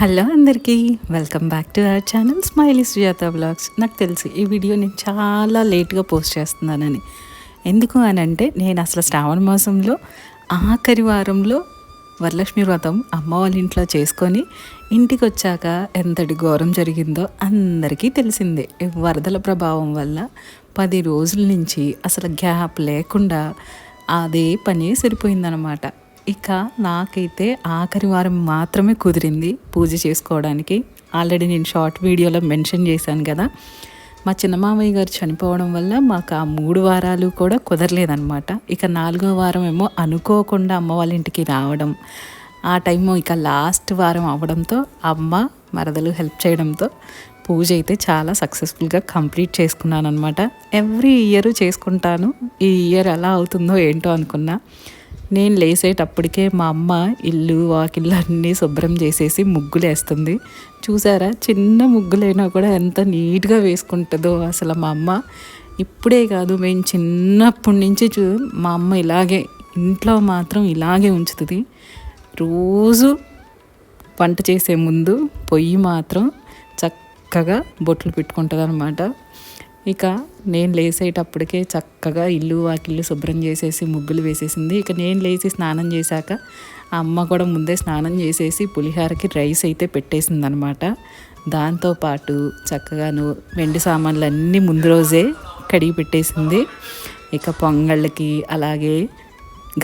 Hello అందరికీ welcome back to our channel smiley Sujatha blogs. నాకు తెలుసు ఈ వీడియో నేను చాలా లేట్గా పోస్ట్ చేస్తున్నానని. ఎందుకు అని అంటే నేను అసలు శ్రావణ మాసంలో ఆఖరి వారంలో వరలక్ష్మి వ్రతం అమ్మ వాళ్ళ ఇంట్లో చేసుకొని ఇంటికి వచ్చాక ఎంతటి ఘోరం జరిగిందో అందరికీ తెలిసిందే. వరదల ప్రభావం వల్ల పది రోజుల నుంచి అసలు గ్యాప్ లేకుండా అదే పని సరిపోయిందనమాట. ఇక నాకైతే ఆఖరి వారం మాత్రమే కుదిరింది పూజ చేసుకోవడానికి. ఆల్రెడీ నేను షార్ట్ వీడియోలో మెన్షన్ చేశాను కదా. మా చిన్నమామయ్య గారు చనిపోవడం వల్ల మాకు ఆ మూడు వారాలు కూడా కుదరలేదనమాట ఇక నాలుగో వారం ఏమో అనుకోకుండా అమ్మ వాళ్ళ ఇంటికి రావడం. ఆ టైము ఇక లాస్ట్ వారం అవ్వడంతో అమ్మ మరదలు హెల్ప్ చేయడంతో పూజ అయితే చాలా సక్సెస్ఫుల్గా కంప్లీట్ చేసుకున్నాను అనమాట ఎవ్రీ ఇయర్ చేసుకుంటాను. ఈ ఇయర్ ఎలా అవుతుందో ఏంటో అనుకున్నా. నేను లేసేటప్పటికే మా అమ్మ ఇల్లు వాకిళ్ళు అన్నీ శుభ్రం చేసేసి ముగ్గులు వేస్తుంది చూసారా? చిన్న ముగ్గులైనా కూడా ఎంత నీట్గా వేసుకుంటుందో అసలు మా అమ్మ. ఇప్పుడే కాదు మేము చిన్నప్పటి నుంచి చూ మా అమ్మ ఇలాగే ఇంట్లో మాత్రం ఇలాగే ఉంచుతుంది. రోజు వంట చేసే ముందు పొయ్యి మాత్రం చక్కగా బొట్లు పెట్టుకుంటుంది అనమాట ఇక నేను లేసేటప్పటికే చక్కగా ఇల్లు వాకిల్లు శుభ్రం చేసేసి ముగ్గులు వేసేసింది. ఇక నేను లేచి స్నానం చేశాక అమ్మ కూడా ముందే స్నానం చేసేసి పులిహారకి రైస్ అయితే పెట్టేసింది అనమాట దాంతోపాటు చక్కగాను వెండి సామాన్లు అన్నీ ముందు రోజే కడిగి పెట్టేసింది. ఇక పొంగళ్ళకి అలాగే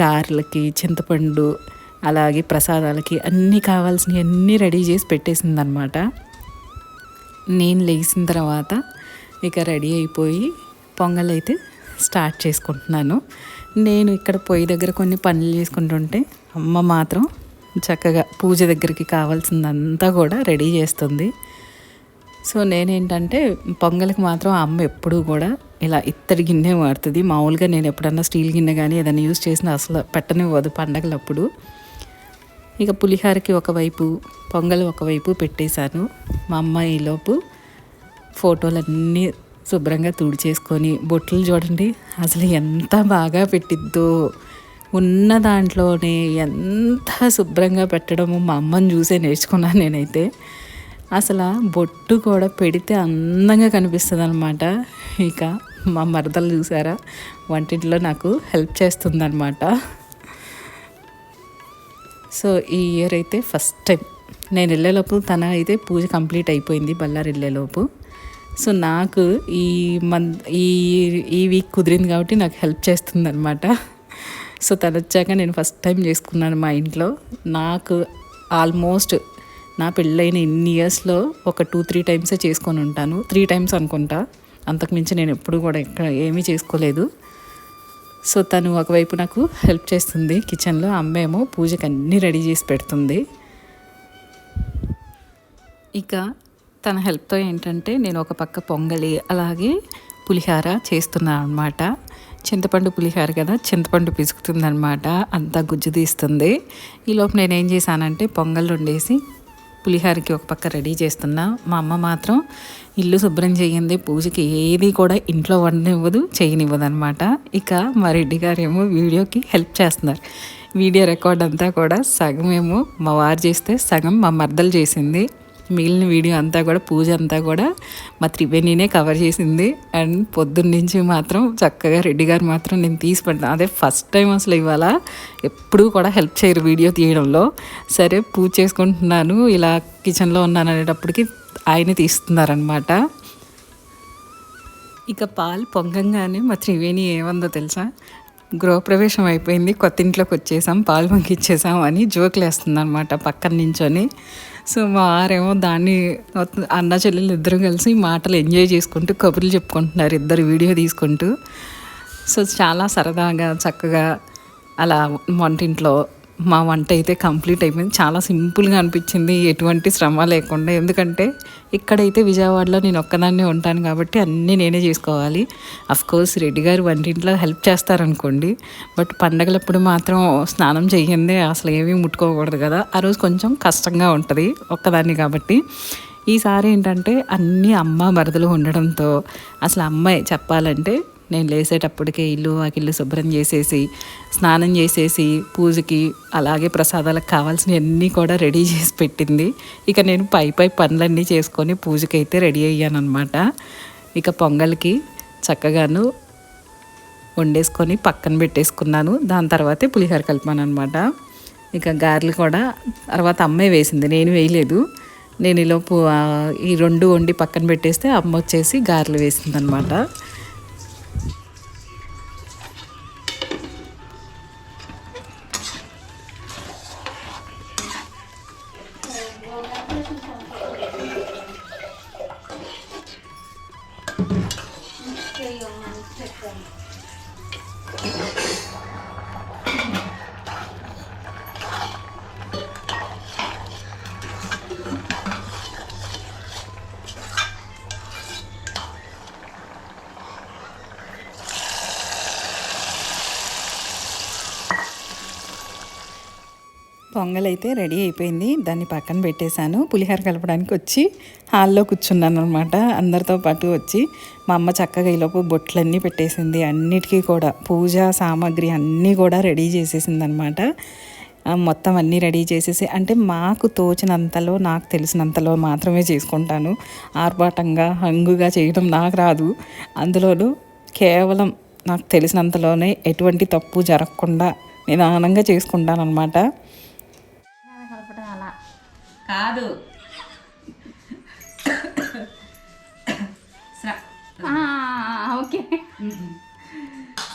గారెలకి చింతపండు అలాగే ప్రసాదాలకి అన్నీ కావాల్సినవి అన్నీ రెడీ చేసి పెట్టేసింది అనమాట నేను లేచిన తర్వాత ఇక రెడీ అయిపోయి పొంగల్ అయితే స్టార్ట్ చేసుకుంటున్నాను. నేను ఇక్కడ పొయ్యి దగ్గర కొన్ని పనులు చేసుకుంటుంటే అమ్మ మాత్రం చక్కగా పూజ దగ్గరికి కావాల్సిందంతా కూడా రెడీ చేస్తుంది. సో నేనేంటంటే పొంగల్కి మాత్రం అమ్మ ఎప్పుడూ కూడా ఇలా ఇత్తడి గిన్నె వాడుతుంది. మామూలుగా నేను ఎప్పుడన్నా స్టీల్ గిన్నె కానీ ఏదైనా యూజ్ చేసినా అసలు పెట్టనివ్వదు పండగలప్పుడు. ఇక పులిహారకి ఒకవైపు పొంగల్ ఒకవైపు పెట్టేశాను. మా అమ్మ ఈలోపు ఫోటోలన్నీ శుభ్రంగా తుడిచేసుకొని బొట్లు చూడండి. అసలు ఎంత బాగా పెట్టిద్దో. ఉన్న దాంట్లోనే ఎంత శుభ్రంగా పెట్టడము మా అమ్మని చూసే నేర్చుకున్నాను నేనైతే. అసలు బొట్టు కూడా పెడితే అందంగా కనిపిస్తుంది అనమాట ఇక మా మరదలు చూసారా? వంటింట్లో నాకు హెల్ప్ చేస్తుందన్నమాట. సో ఈ ఇయర్ అయితే ఫస్ట్ టైం. నేను వెళ్ళేలోపు తన అయితే పూజ కంప్లీట్ అయిపోయింది బళ్ళారు వెళ్ళేలోపు సో నాకు ఈ మంత్ ఈ ఈ వీక్ కుదిరింది కాబట్టి నాకు హెల్ప్ చేస్తుంది అనమాట సో తను వచ్చాక నేను ఫస్ట్ టైం చేసుకున్నాను మా ఇంట్లో. నాకు ఆల్మోస్ట్ నా పెళ్ళైన ఇన్ని ఇయర్స్లో ఒక టూ త్రీ టైమ్సే చేసుకొని ఉంటాను. త్రీ టైమ్స్ అనుకుంటా. అంతకుమించి నేను ఎప్పుడు కూడా ఇక్కడ ఏమీ చేసుకోలేదు. సో తను ఒకవైపు నాకు హెల్ప్ చేస్తుంది. కిచెన్లో అమ్మేమో పూజకి అన్నీ రెడీ చేసి పెడుతుంది. ఇక తన హెల్ప్తో ఏంటంటే నేను ఒక పక్క పొంగలి అలాగే పులిహార చేస్తున్నాను అనమాట చింతపండు పులిహార కదా చింతపండు పిసుకుతుందనమాట అంతా గుజ్జు తీస్తుంది. ఈలోపు నేను ఏం చేశానంటే పొంగల్ వండేసి పులిహారకి ఒక పక్క రెడీ చేస్తున్నా. మా అమ్మ మాత్రం ఇల్లు శుభ్రం చేయింది పూజకి ఏది కూడా ఇంట్లో వండనివ్వదు చేయనివ్వదు అనమాట ఇక మా రెడ్డి గారేమో వీడియోకి హెల్ప్ చేస్తున్నారు. వీడియో రికార్డ్ అంతా కూడా సగం ఏమో మా వారు చేస్తే సగం మా మర్దలు చేసింది. మిగిలిన వీడియో అంతా కూడా పూజ అంతా కూడా మా త్రివేణినే కవర్ చేసింది. అండ్ పొద్దున్న నుంచి మాత్రం చక్కగా రెడ్డి గారు మాత్రం నేను తీసి పెడతాను అదే ఫస్ట్ టైం అసలు ఇవాళ ఎప్పుడూ కూడా హెల్ప్ చేయరు వీడియో తీయడంలో. సరే పూజ చేసుకుంటున్నాను ఇలా కిచెన్లో ఉన్నాను అనేటప్పటికి ఆయన తీస్తున్నారనమాట ఇక పాలు పొంగంగానే మా త్రివేణి ఏమందో తెలుసా? గృహప్రవేశం అయిపోయింది కొత్త ఇంట్లోకి వచ్చేసాం పాలు పొంగిచ్చేసాం అని జోకులు వేస్తుంది అనమాట పక్కన నించొని. సో మా వారేమో దాన్ని అన్న చెల్లెలు ఇద్దరు కలిసి మాటలు ఎంజాయ్ చేసుకుంటూ కబుర్లు చెప్పుకుంటున్నారు ఇద్దరు వీడియో తీసుకుంటూ. సో చాలా సరదాగా చక్కగా అలా వంటింట్లో మా వంట అయితే కంప్లీట్ అయిపోయింది. చాలా సింపుల్గా అనిపించింది. ఎటువంటి శ్రమ లేకుండా. ఎందుకంటే ఇక్కడైతే విజయవాడలో నేను ఒక్కదాన్నే ఉంటాను కాబట్టి అన్నీ నేనే చేసుకోవాలి. కోర్స్ రెడ్డి గారు వంటింట్లో హెల్ప్ చేస్తారనుకోండి. బట్ పండగలప్పుడు మాత్రం స్నానం చేయందే అసలు ఏమీ ముట్టుకోకూడదు కదా. ఆ రోజు కొంచెం కష్టంగా ఉంటుంది ఒక్కదాన్ని కాబట్టి. ఈసారి ఏంటంటే అన్ని అమ్మ మరదలు ఉండడంతో అసలు అమ్మాయి చెప్పాలంటే నేను లేసేటప్పటికే ఇల్లు వాకిల్లు శుభ్రం చేసేసి స్నానం చేసేసి పూజకి అలాగే ప్రసాదాలకు కావాల్సినవన్నీ కూడా రెడీ చేసి పెట్టింది. ఇక నేను పై పై పనులన్నీ చేసుకొని పూజకి అయితే రెడీ అయ్యాను అనమాట ఇక పొంగల్కి చక్కగాను వండేసుకొని పక్కన పెట్టేసుకున్నాను. దాని తర్వాతే పులిహోర కలిపాను అనమాట ఇక గారెలు కూడా తర్వాత అమ్మే వేసింది నేను వేయలేదు. నేను ఈలోపు ఈ రెండు వండి పక్కన పెట్టేస్తే అమ్మ వచ్చేసి గారెలు వేసింది అనమాట పొంగల్ అయితే రెడీ అయిపోయింది. దాన్ని పక్కన పెట్టేశాను. పులిహోర కలపడానికి వచ్చి హాల్లో కూర్చున్నాను అనమాట అందరితో పాటు వచ్చి మా అమ్మ చక్కగా ఈలోపు బొట్లన్నీ పెట్టేసింది. అన్నిటికీ కూడా పూజా సామాగ్రి అన్నీ కూడా రెడీ చేసేసింది అనమాట మొత్తం అన్నీ రెడీ చేసేసి అంటే మాకు తోచినంతలో నాకు తెలిసినంతలో మాత్రమే చేసుకుంటాను. ఆర్భాటంగా హంగుగా చేయడం నాకు రాదు. అందులోనూ కేవలం నాకు తెలిసినంతలోనే ఎటువంటి తప్పు జరగకుండా నిదానంగా చేసుకుంటాను అనమాట కాదు. ఓకే.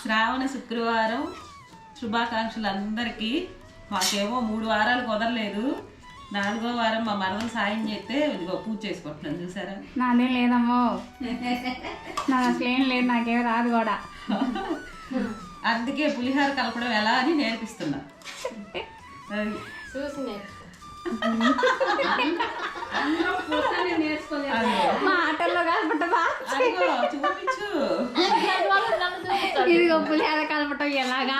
శ్రావణ శుక్రవారం శుభాకాంక్షలు అందరికీ మాకేమో మూడు వారాలు కుదరలేదు. నాలుగో వారం మా మనవలు సాయం చేస్తే ఇదిగో పూజ చేసుకుంటున్నాను చూసారా? నాదేం లేదమ్మో. నాకు అసలు ఏం లేదు నాకేం రాదు కూడా. అందుకే పులిహోర కలపడం ఎలా అని నేర్పిస్తున్నా. అది. మా ఆటల్లో కలపటమా ఇదిగో పులిహోర కలపటం ఎలాగా?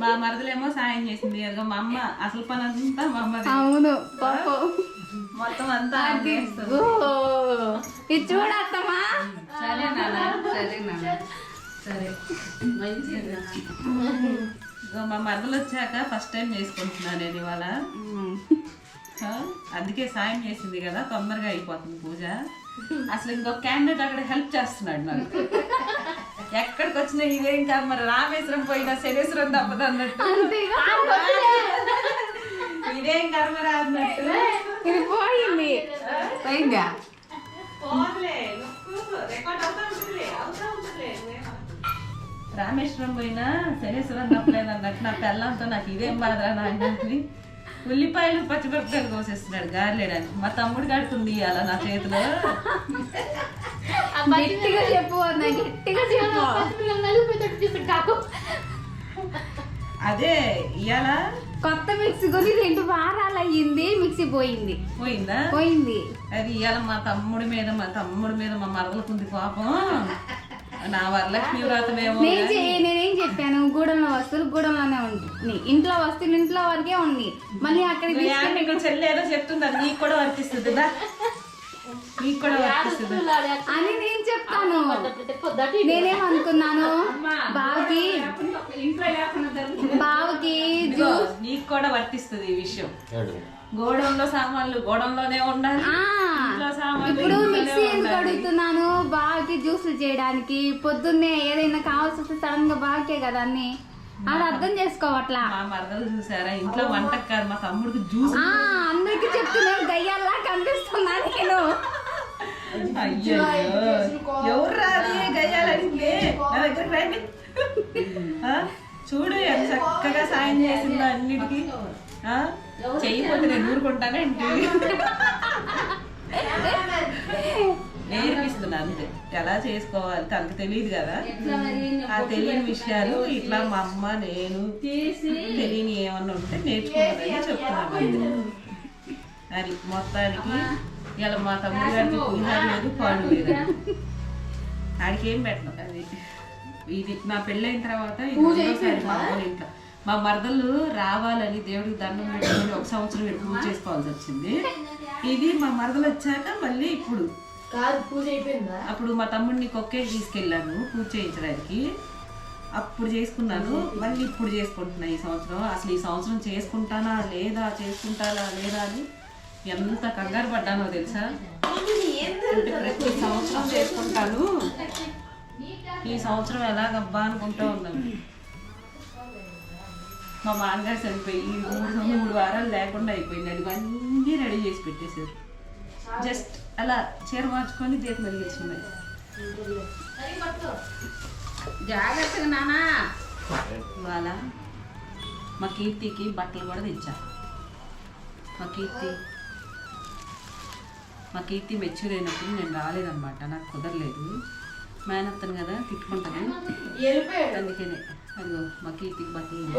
మా మరదలేమో సాయం చేసింది. మా అమ్మ అసలు పని అంతా మా అమ్మది. అవును పాపం. మొత్తం అంతా ఇది చూడత్తమ్మా సరే నాన్న సరే నాన్న. సరే. మంచిగా ఇదిగో మా మరదలు వచ్చాక ఫస్ట్ టైం చేసుకుంటున్నాను నేను ఇవాళ. అందుకే సాయం చేసింది కదా తొందరగా అయిపోతుంది పూజ. అసలు ఇంకొక క్యాండిడేట్ అక్కడ హెల్ప్ చేస్తున్నాడు నాకు. ఎక్కడికి వచ్చినా ఇదేం కాదు మరి రామేశ్వరం పోయినా శనేశ్వరం తప్పదు అన్నట్టు. ఇదేం కర్మ రాదన్నట్టు ఇది పోయింది. పోయిందా? రికార్డ్ రామేశ్వరం పోయినా శనేశ్వరం తప్పలేదు అన్నట్టు. నా పెళ్ళంతో నాకు ఇదేం బాధరా నాయనని ఉల్లిపాయలు పచ్చిమిరపకాయలు కోసేస్తున్నాడు గారెలేడానికి మా తమ్ముడు కడుతుంది అలా నా చేతిలో. గట్టిగా చెప్పు అన్న గట్టిగా చెప్పు. అదే ఇవాళ కొత్త మిక్సీ కొని రెండు వారాలు అయ్యింది మిక్సీ పోయింది. పోయిందా? పోయింది. అది ఇవాళ మా తమ్ముడి మీద మా తమ్ముడి మీద మా మరదలకుంది పాపం నా వరలక్ష్మి వ్రతమేమో నేను చే- నేనేం చెప్పాను? గూడెంలో వస్తువులు గూడెంలోనే ఉంది ఇంట్లో వస్తువులు ఇంట్లో వరకే ఉంది మళ్ళీ అక్కడికి నువ్వు ఏమన్నా ఇక్కడ చెల్లి ఏదో చెప్తుంది అది నీకు కూడా వర్తిస్తుంది దా. నీకు కూడా వర్తిస్తుంది. అని నేను చెప్తాను. నేనేం అనుకున్నాను బావకి బావకి ఇదిగో, నీకు కూడా వర్తిస్తుంది ఈ విషయం. గోడంలో సామాన్లు గోడంలోనే ఉండాలి. ఇప్పుడు మిక్సీ ఎందుకు. అడుగుతున్నాను? బావకి జ్యూసులు చేయడానికి. పొద్దున్నే ఏదైనా కావాల్సి వస్తే సడన్గా బాకే కదా అన్ని. అది అర్థం చేసుకోవట్లా? మా మరదలు చూసారా? ఇంట్లో వంటకు కాదు మా తమ్ముడికి జ్యూస్ అందరికి చెప్తున్నాను గయ్యాల్లా కనిపిస్తున్నా నేను. అయ్యో ఎవరు రాది గయ్యాలనింది నా దగ్గరికి రండి. ఆ, చూడు ఎంత చక్కగా సాయం చేసిందో అన్నిటికీ. ఆ, చెయ్యకపోతే నేను ఊరుకుంటానేంటి నేర్పిస్తున్నా అంతే. ఎలా చేసుకోవాలి? తనకు తెలియదు కదా? ఆ తెలియని విషయాలు ఇట్లా మా అమ్మ నేను తెలియని ఏమన్నా ఉంటే నేర్చుకుంటుందని చెప్తున్నాను. అది మొత్తానికి ఇలా మా తమ్ముడు గారికి పులిహార లేదు పాడు లేదు. ఆడికి ఏం పెట్టను? అది. ఇది నా పెళ్ళైన తర్వాత ఇది మా ఇంట్లో. మా మరదలు రావాలని దేవుడికి దండం పెట్టుకుని ఒక సంవత్సరం ఇక్కడ పూజ చేసుకోవాల్సి వచ్చింది. ఇది మా మరదలు వచ్చాక మళ్ళీ ఇప్పుడు. కాదు పూజ అయిపోయిందా? అప్పుడు మా తమ్ముడిని కొక్కేకి తీసుకెళ్ళాను పూజ చేయించడానికి. అప్పుడు చేసుకున్నాను. మళ్ళీ ఇప్పుడు చేసుకుంటున్నా ఈ సంవత్సరం. అసలు ఈ సంవత్సరం చేసుకుంటానా లేదా చేసుకుంటానా లేదా అని ఎంత కంగారు పడ్డానో తెలుసా? ప్రతి సంవత్సరం చేసుకుంటాను. ఈ సంవత్సరం ఎలాగబ్బా అనుకుంటూ ఉన్నాను. మా మామగారు చనిపోయి మూడు మూడు వారాలు లేకుండా అయిపోయింది. అది అన్నీ రెడీ చేసి పెట్టేశారు. జస్ట్ అలా చీర మార్చుకొని దీపం వెలిగించుకున్నాయి జాగ్రత్తగా నానా ఇవాళ మా కీర్తికి బట్టలు కూడా తెచ్చా. మా కీర్తి మా కీర్తి మెచ్యూర్ అయినప్పుడు నేను రాలేదన్నమాట. నాకు కుదరలేదు. మేనత్తను కదా తిట్టుకుంటాను. అందుకనే. అదిగో మా కీర్తికి బట్టలు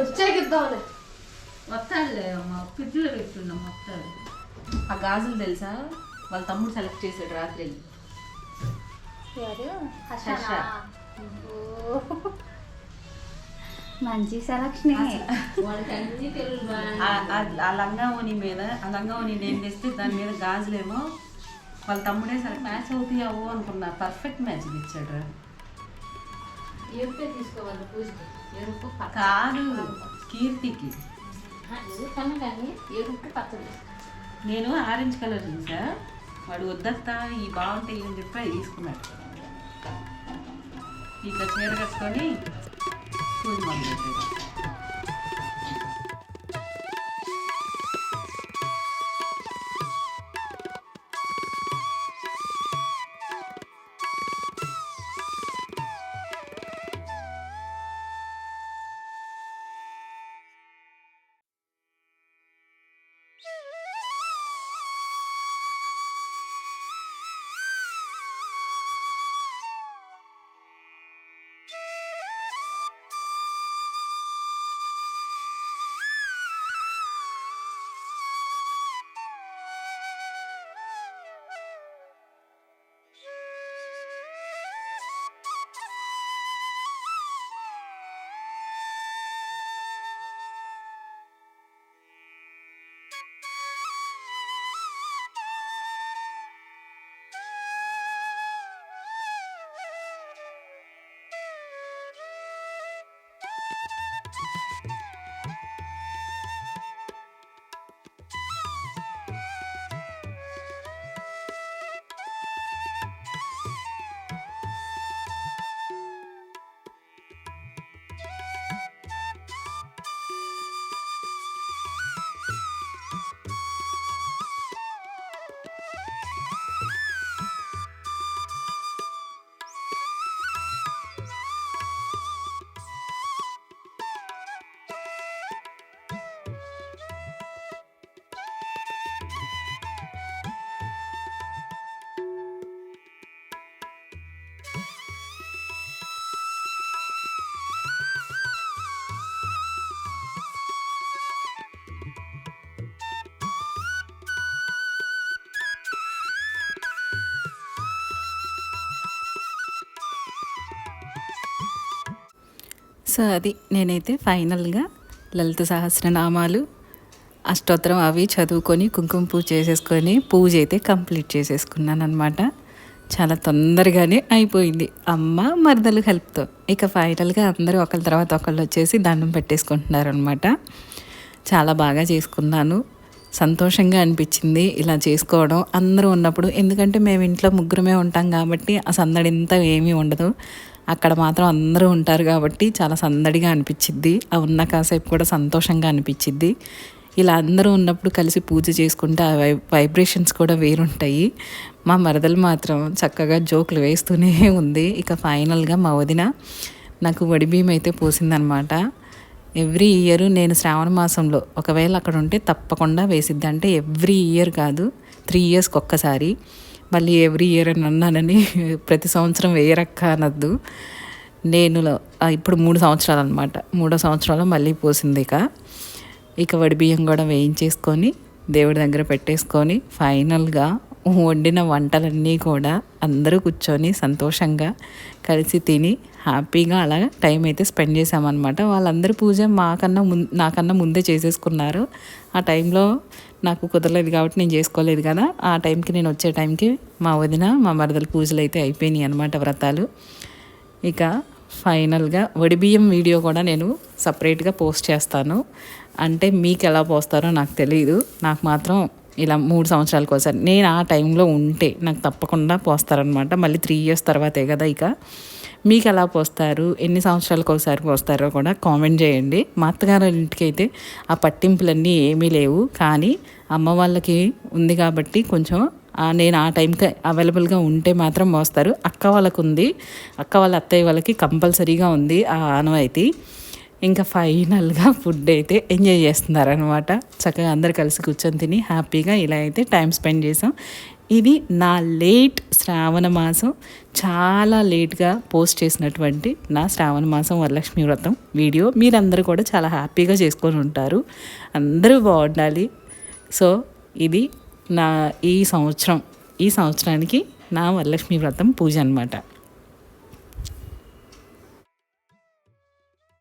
వస్తాడులే అమ్మ ఫ్రిడ్జ్లో పెట్టుకున్నాం వస్తాడు. ఆ గాజులు తెలుసా? వాళ్ళ తమ్ముడు సెలెక్ట్ చేశాడు రాత్రి. మంచి సెలక్షన్ ఆ- ఆ- ఆ లంగావోని మీద ఆ లంగావోని నేను తెస్తే దాని మీద గాజులేమో వాళ్ళ తమ్ముడే సరే మ్యాచ్ అవుతాయావు అనుకున్నా పర్ఫెక్ట్ మ్యాచ్ ఇచ్చాడు రా తీసుకోవాలి పూజకి. ఎరుపు కాదు కీర్తికి. కానీ ఎరుపు పచ్చడి. నేను ఆరెంజ్ కలర్ చూసా. వాడు వద్దత్తా ఈ బాగుంటాయి అని చెప్పి తీసుకున్నాడు. ఇక చీర కట్టుకొని పూజ మొదలెట్టాడు సో అది నేనైతే ఫైనల్గా లలిత సహస్రనామాలు అష్టోత్తరం అవి చదువుకొని కుంకుమ పూజ చేసేసుకొని పూజ అయితే కంప్లీట్ చేసేసుకున్నాను అనమాట చాలా తొందరగానే అయిపోయింది. అమ్మ మరదలు హెల్ప్తో. ఇక ఫైనల్గా అందరూ ఒకరి తర్వాత ఒకళ్ళు వచ్చేసి దండం పెట్టేసుకుంటున్నారు అనమాట చాలా బాగా చేసుకున్నాను. సంతోషంగా అనిపించింది ఇలా చేసుకోవడం. అందరూ ఉన్నప్పుడు ఎందుకంటే మేము ఇంట్లో ముగ్గురమే ఉంటాం కాబట్టి ఆ సందడింతా ఏమీ ఉండదు. అక్కడ మాత్రం అందరూ ఉంటారు కాబట్టి చాలా సందడిగా అనిపించిద్ది. ఆ ఉన్న కాసేపు కూడా సంతోషంగా అనిపించిద్ది. ఇలా అందరూ ఉన్నప్పుడు కలిసి పూజ చేసుకుంటే ఆ వై వైబ్రేషన్స్ కూడా వేరుంటాయి. మా మరదలు మాత్రం చక్కగా జోకులు వేస్తూనే ఉంది. ఇక ఫైనల్గా మా వదిన నాకు వడి అయితే పోసిందనమాట. ఎవ్రీ ఇయర్ నేను శ్రావణ మాసంలో ఒకవేళ అక్కడ ఉంటే తప్పకుండా వేసిద్ది. అంటే ఎవ్రీ ఇయర్ కాదు త్రీ ఇయర్స్కి ఒక్కసారి. మళ్ళీ ఎవ్రీ ఇయర్ అని అన్నానని ప్రతి సంవత్సరం వేయరక్క అనద్దు నేను ఇప్పుడు మూడు సంవత్సరాలు అనమాట మూడో సంవత్సరంలో మళ్ళీ పోసింది ఇక. ఇక వడి బియ్యం కూడా వేయించేసుకొని దేవుడి దగ్గర పెట్టేసుకొని ఫైనల్గా వండిన వంటలన్నీ కూడా అందరూ కూర్చొని సంతోషంగా కలిసి తిని హ్యాపీగా అలా టైం అయితే స్పెండ్ చేసామన్నమాట వాళ్ళందరూ పూజ మాకన్నా ముందు నాకన్నా ముందే చేసేసుకున్నారు. ఆ టైంలో నాకు కుదరలేదు కాబట్టి నేను చేసుకోలేదు కదా. ఆ టైంకి నేను వచ్చే టైంకి మా వదిన మా మరదల పూజలు అయితే అయిపోయినాయి అనమాట వ్రతాలు. ఇక ఫైనల్గా వడిబియ్యం వీడియో కూడా నేను సపరేట్గా పోస్ట్ చేస్తాను. అంటే మీకు ఎలా పోస్తారో నాకు తెలియదు నాకు మాత్రం ఇలా మూడు సంవత్సరాలకు ఒకసారి. నేను ఆ టైంలో ఉంటే నాకు తప్పకుండా పోస్తారనమాట మళ్ళీ త్రీ ఇయర్స్ తర్వాతే కదా ఇక. మీకు ఎలా పోస్తారు? ఎన్ని సంవత్సరాలకు ఒకసారి పోస్తారో కూడా కామెంట్ చేయండి. మా అత్తగారు ఇంటికైతే ఆ పట్టింపులన్నీ ఏమీ లేవు. కానీ అమ్మ వాళ్ళకి ఉంది కాబట్టి కొంచెం నేను ఆ టైంకి అవైలబుల్గా ఉంటే మాత్రం మోస్తారు అక్క వాళ్ళకు ఉంది. అక్క వాళ్ళ అత్తయ్య వాళ్ళకి కంపల్సరీగా ఉంది ఆ ఆనవాయితీ. ఇంకా ఫైనల్గా ఫుడ్ అయితే ఎంజాయ్ చేస్తున్నారనమాట చక్కగా అందరు కలిసి కూర్చొని తిని హ్యాపీగా ఇలా అయితే టైం స్పెండ్ చేసాం. ఇది నా లేట్ శ్రావణ మాసం. చాలా లేట్గా పోస్ట్ చేసినటువంటి నా శ్రావణ మాసం వరలక్ష్మి వ్రతం వీడియో. మీరందరూ కూడా చాలా హ్యాపీగా చేసుకొని ఉంటారు. అందరూ బాగుండాలి. సో ఇది నా ఈ సంవత్సరం. ఈ సంవత్సరానికి నా వరలక్ష్మి వ్రతం పూజ అనమాట